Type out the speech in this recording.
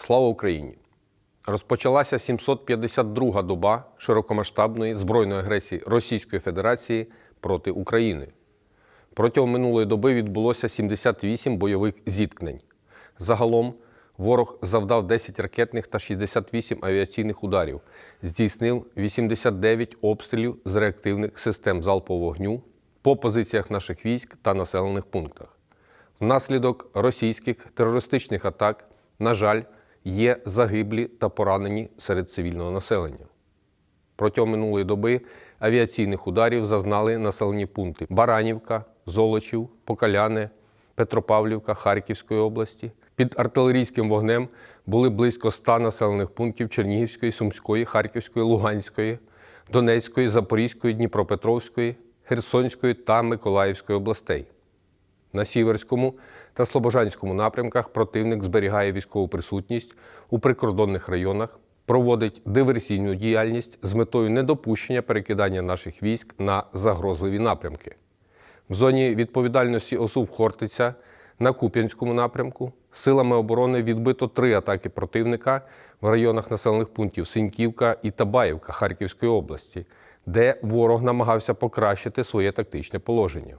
Слава Україні! Розпочалася 752-га доба широкомасштабної збройної агресії Російської Федерації проти України. Протягом минулої доби відбулося 78 бойових зіткнень. Загалом ворог завдав 10 ракетних та 68 авіаційних ударів, здійснив 89 обстрілів з реактивних систем залпового вогню по позиціях наших військ та населених пунктах. Внаслідок російських терористичних атак, на жаль, є загиблі та поранені серед цивільного населення. Протягом минулої доби авіаційних ударів зазнали населені пункти Баранівка, Золочів, Покаляне, Петропавлівка Харківської області. Під артилерійським вогнем були близько 100 населених пунктів Чернігівської, Сумської, Харківської, Луганської, Донецької, Запорізької, Дніпропетровської, Херсонської та Миколаївської областей. На Сіверському та Слобожанському напрямках противник зберігає військову присутність у прикордонних районах, проводить диверсійну діяльність з метою недопущення перекидання наших військ на загрозливі напрямки. В зоні відповідальності ОСУВ Хортиця на Куп'янському напрямку силами оборони відбито три атаки противника в районах населених пунктів Синьківка і Табаївка Харківської області, де ворог намагався покращити своє тактичне положення.